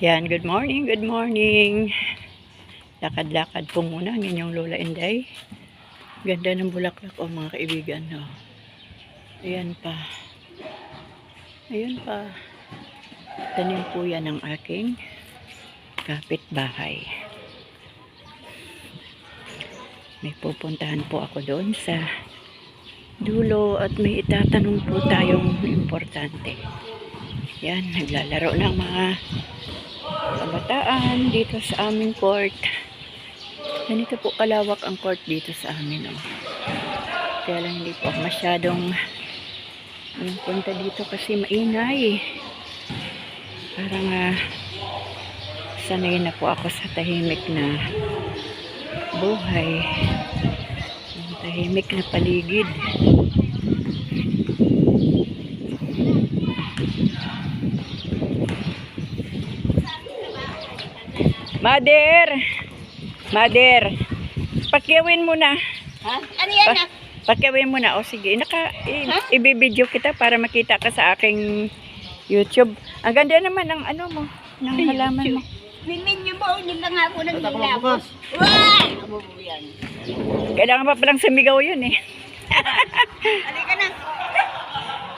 Yan, good morning, good morning. Lakad-lakad po muna ang inyong Lola Inday. Ganda ng bulaklak o mga kaibigan. No? Ayan pa. Ayan pa. Tanim po yan ng aking kapitbahay. May pupuntahan po ako doon sa dulo at may itatanong po tayong importante. Yan, naglalaro ng mga kabataan dito sa aming court. Ganito po kalawak ang court dito sa amin. Oh. Kaya lang hindi po masyadong um, punta dito kasi maingay. Parang uh, sanay na po ako sa tahimik na buhay. Ang tahimik na paligid. Mother! Mother! Pakyawin mo na. Ha? Ano yan Pa- pakyawin mo na. O sige, naka, i- Ha? ibibideo kita para makita ka sa aking YouTube. Ang ganda naman ng ano mo, ng Ay, halaman mo. Bimin niyo ba? Hindi lang ako. Wah! Nabubo yan. Kailangan pa palang sumigaw yun eh. Halika na.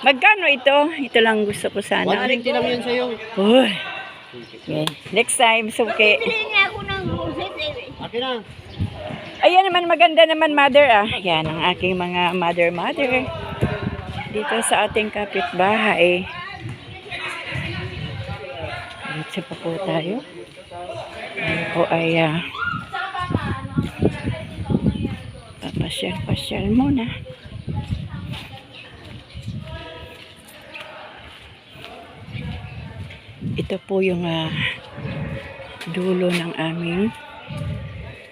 Magkano ito? Ito lang gusto ko sana. 150 lang yun sa'yo. Uy. Okay. Next time, suki. Eh. Ayan naman, maganda naman, mother, ah. Yan, ang aking mga mother-mother. Dito sa ating kapitbahay. Dito pa po tayo. Ano po ay, ah, papasyal-pasyal muna. Ito po yung ah, dulo ng aming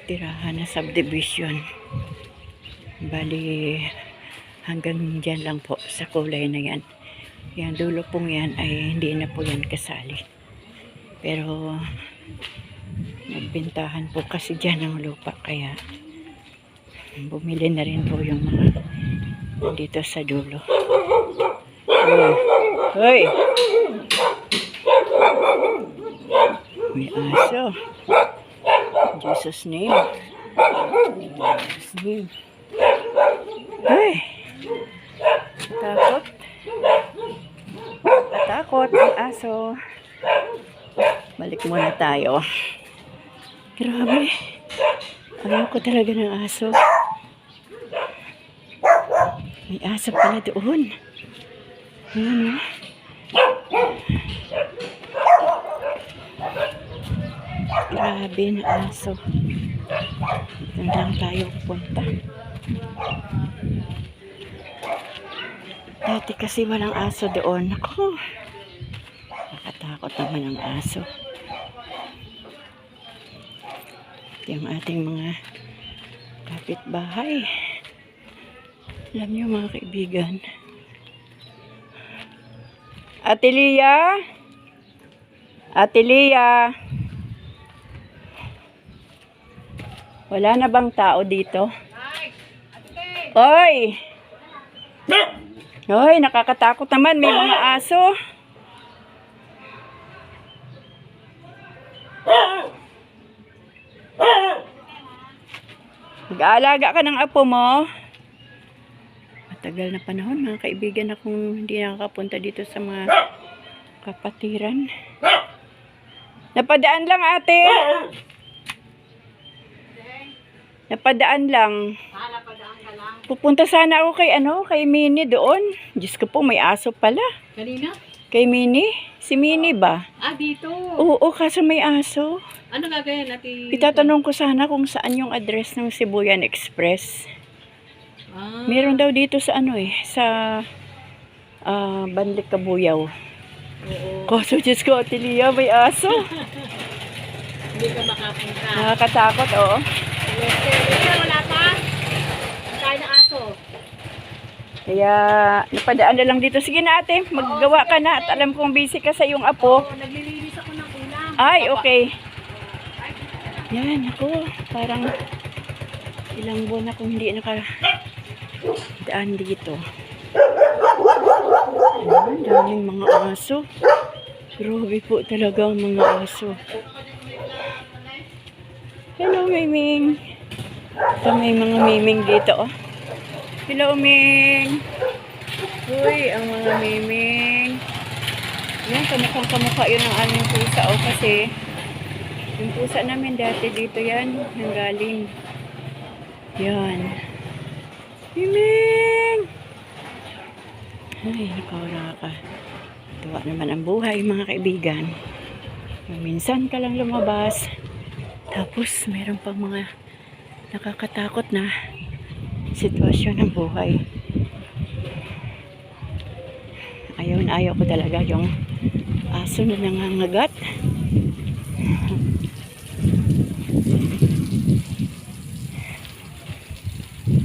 tirahan na subdivision. Bali, hanggang dyan lang po sa kulay na yan. Yan, dulo pong yan ay hindi na po yan kasali. Pero, nagbintahan po kasi dyan ng lupa. Kaya, bumili na rin po yung mga dito sa dulo. Hoy! Hoy! May aso. Jesus name. Jesus name. Ay! Takot. Takot ang aso. Balik muna tayo. Grabe. Ayaw ko talaga ng aso. May aso pala doon. Ayan oh. Grabe na aso. Doon tayo punta. Dati kasi walang aso doon. Ako. Nakatakot naman ang aso. Ito yung ating mga kapitbahay. Alam niyo mga kaibigan. Ate Lia? Ate Lia? Wala na bang tao dito? Oy! Oy, nakakatakot naman. May mga aso. Mag-aalaga ka ng apo mo. Matagal na panahon mga kaibigan akong hindi nakakapunta dito sa mga kapatiran. Napadaan lang ate. Napadaan lang. Pupunta sana ako kay ano, kay Minnie doon. Diyos ko po, may aso pala. Kanina? Kay Minnie? Si Minnie ba? Ah, dito. Oo, kaso may aso. Ano gagawin natin? Itatanong ko sana kung saan yung address ng Sibuyan Express. Ah, Meron daw dito sa ano eh, sa ah, Banlik Kabuyaw. oo. Kaso Diyos ko, Atilia, may aso. Hindi ka makapunta. Nakakatakot, oo. Ikaw, wala pa? Tayo ng aso. Kaya, napadaan na lang dito. Sige na ate, maggawa ka na. At alam kong busy ka sa iyong apo. Oo, naglilinis ako ng ulam. Ay, okay. Yan, ako. Parang ilang buwan akong hindi naka daan dito. Ayan, daming mga aso. Grabe po talaga ang mga aso. Hello, Miming. Ito may mga Miming dito, oh. Hello, Ming. Uy, ang mga Miming. Yan, kamukhang kamukha yun ang aming pusa, oh, kasi yung pusa namin dati dito yan, nanggaling. Yan. Miming! Ay, nakawala ka. Tuwa naman ang buhay, mga kaibigan. Minsan ka lang lumabas. Tapos, meron pang mga nakakatakot na sitwasyon ng buhay. Ayaw na ayaw ko talaga yung aso na nangangagat.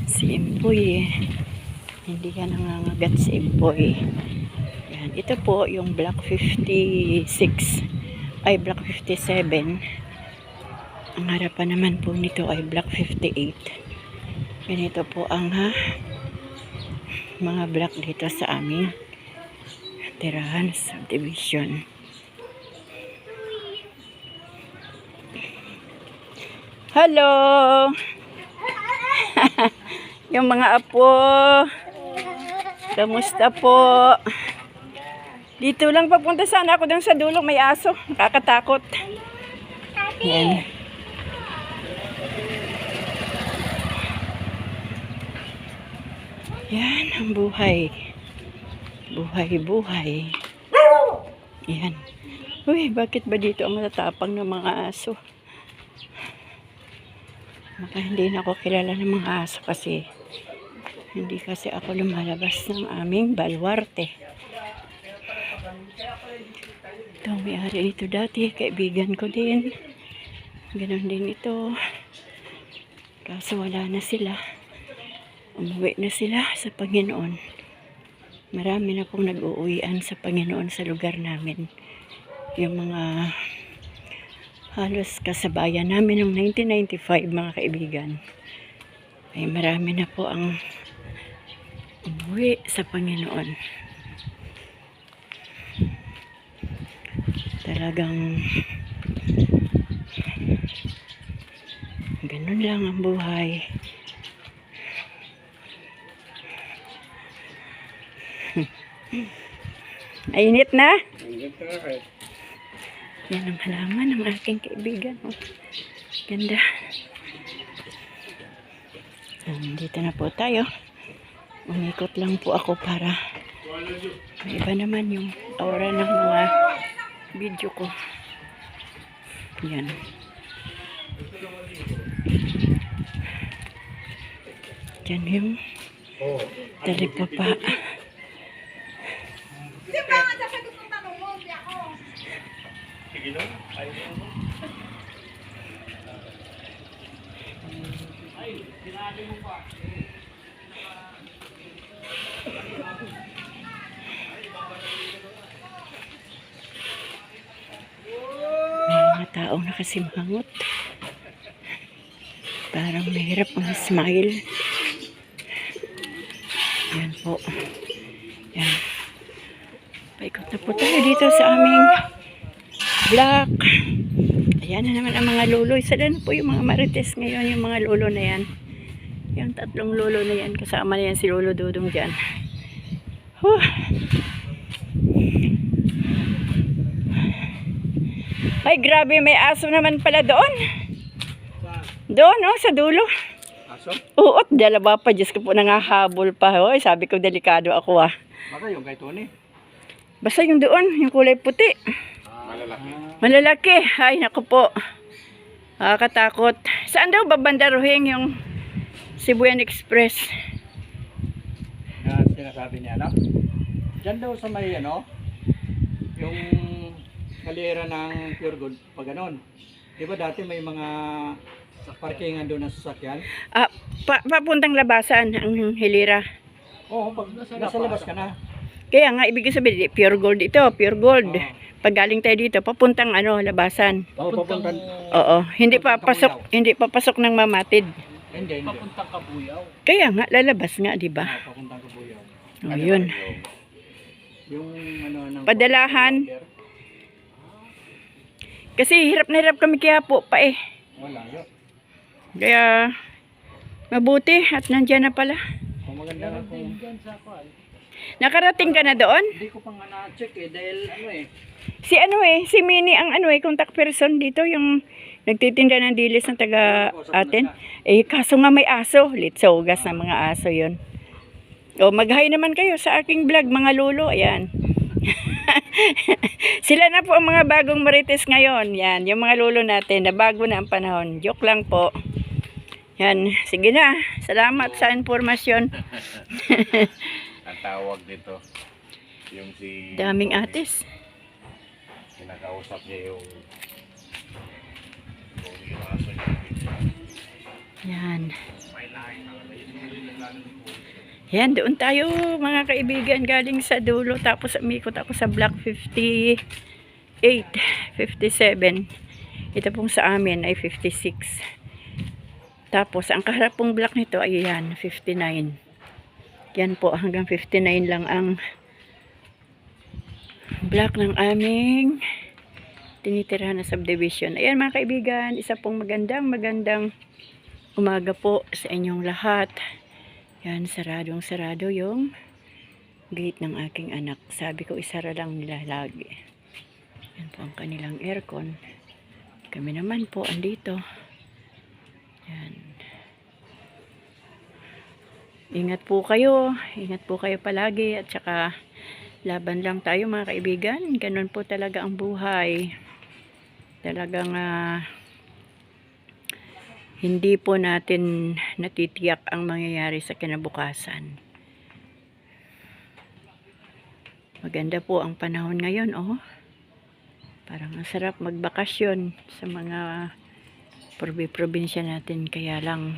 Si Impoy. Hindi ka nangangagat si Impoy. Yan. Ito po yung Block 56 ay Block 57. Ang harapan naman po nito ay Block 58. Ganito po ang ha, mga block dito sa aming tirahan subdivision. Hello! yung mga apo. Kamusta po? Dito lang papunta sana ako dun sa dulo. May aso. Nakakatakot. Yan. Yan ang buhay. Buhay, buhay. Yan. Uy, bakit ba dito ang matatapang ng mga aso? Baka hindi na ako kilala ng mga aso kasi hindi kasi ako lumalabas ng aming balwarte. Ito may-ari nito dati, kaibigan ko din. Ganon din ito. Kaso wala na sila. Umuwi na sila sa Panginoon. Marami na pong nag-uuwian sa Panginoon sa lugar namin. Yung mga halos kasabayan namin ng 1995 mga kaibigan. Ay marami na po ang umuwi sa Panginoon. Talagang ganun lang ang buhay. Ainit na? Yan ang halaman ng aking kaibigan. Oh. Ganda. Dito na po tayo. Umikot lang po ako para iba naman yung aura ng mga video ko. Yan. Yan yung talipapa. May mga taong nakasimangot. Parang mahirap ang smile. Yan po. Yan. Paikot na po tayo dito sa aming block. Ayan na naman ang mga luloy. Sila na po yung mga marites ngayon, yung mga lolo na yan. Yung tatlong lolo na yan. Kasama na yan si Lolo Dudong dyan. Huh. Ay, grabe, may aso naman pala doon. Doon, oh, sa dulo. Aso? Oo, dalawa pa. Diyos ko po nangahabol pa. Hoy, sabi ko, delikado ako ah. Baka yung kay Tony. Basta yung doon, yung kulay puti. Malalaki. Malalaki. Ay, naku po. Nakakatakot. Saan daw babandaruhin yung Cebuan Express? Yan sinasabi niya, no? Diyan daw sa may, ano, yung kalera ng Pure Gold, pag ganon. Di ba dati may mga parkingan doon na sasakyan? Ah, pa papuntang labasan ang hilira. Oo, pag nasa, labas ka na. Kaya nga, ibig sabihin, pure gold ito, pure gold. Oo. Pag galing tayo dito, papuntang ano, labasan. Oo, papuntang... Oo, hindi pa pasok, hindi pa pasok ng mamatid. Hindi, hindi. Papuntang Kabuyaw. Kaya nga, lalabas nga, di ba? Oo, papuntang Kabuyaw. O, yun. Yung ano ng... Padalahan. Kasi hirap na hirap kami kaya po pa eh. Wala yun. Kaya, mabuti at nandyan na pala. Kung maganda na kung... Nakarating ka na doon? Hindi ko pa nga na-check eh, dahil ano eh. Si ano eh, si Mini ang ano eh, contact person dito, yung nagtitinda ng dilis ng taga atin. Eh, kaso nga may aso. Litsogas ng mga aso yon. O, mag-hi naman kayo sa aking vlog, mga lolo. Ayan. Sila na po ang mga bagong marites ngayon. Yan, yung mga lolo natin na bago na ang panahon. Joke lang po. Yan, sige na. Salamat sa informasyon. tawag dito yung si Daming atis. kinakausap niya yung yung yung aso niya Yan. Yan, doon tayo mga kaibigan galing sa dulo tapos umikot ako sa block 58, 57. Ito pong sa amin ay 56. Tapos ang kaharap pong block nito ay yan, 59. Yan po, hanggang 59 lang ang block ng aming tinitirahan na subdivision. Ayan mga kaibigan, isa pong magandang magandang umaga po sa inyong lahat. Yan, saradong sarado yung gate ng aking anak. Sabi ko, isara lang nila lagi. Yan po ang kanilang aircon. Kami naman po, andito. Yan. Ingat po kayo. Ingat po kayo palagi. At saka, laban lang tayo mga kaibigan. Ganun po talaga ang buhay. Talagang, ah, hindi po natin natitiyak ang mangyayari sa kinabukasan. Maganda po ang panahon ngayon, oh. Parang ang sarap magbakasyon sa mga probi-probinsya natin. Kaya lang,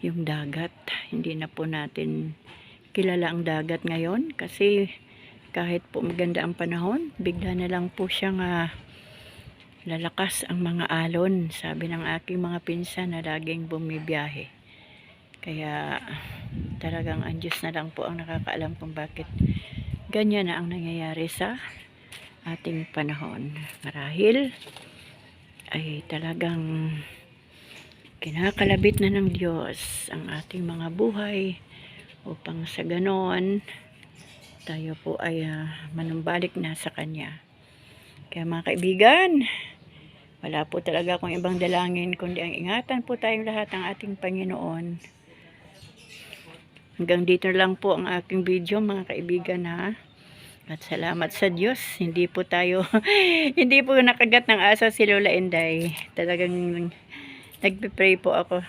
yung dagat, hindi na po natin kilala ang dagat ngayon. Kasi kahit po maganda ang panahon, bigla na lang po siyang ah, lalakas ang mga alon, sabi ng aking mga pinsan na laging bumibiyahe. Kaya talagang ang Diyos na lang po ang nakakaalam kung bakit ganyan na ang nangyayari sa ating panahon. Marahil ay talagang kinakalabit na ng Diyos ang ating mga buhay upang sa ganon tayo po ay ah, manumbalik na sa Kanya. Kaya mga kaibigan, wala po talaga akong ibang dalangin kundi ang ingatan po tayong lahat ng ating Panginoon. Hanggang dito lang po ang aking video mga kaibigan ha. At salamat sa Diyos, hindi po tayo, hindi po nakagat ng asa si Lola Inday. Talagang nagpe-pray po ako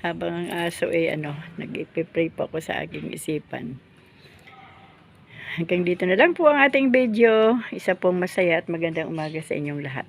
habang ang aso ay ano, nagpe-pray po ako sa aking isipan. Hanggang dito na lang po ang ating video. Isa pong masaya at magandang umaga sa inyong lahat.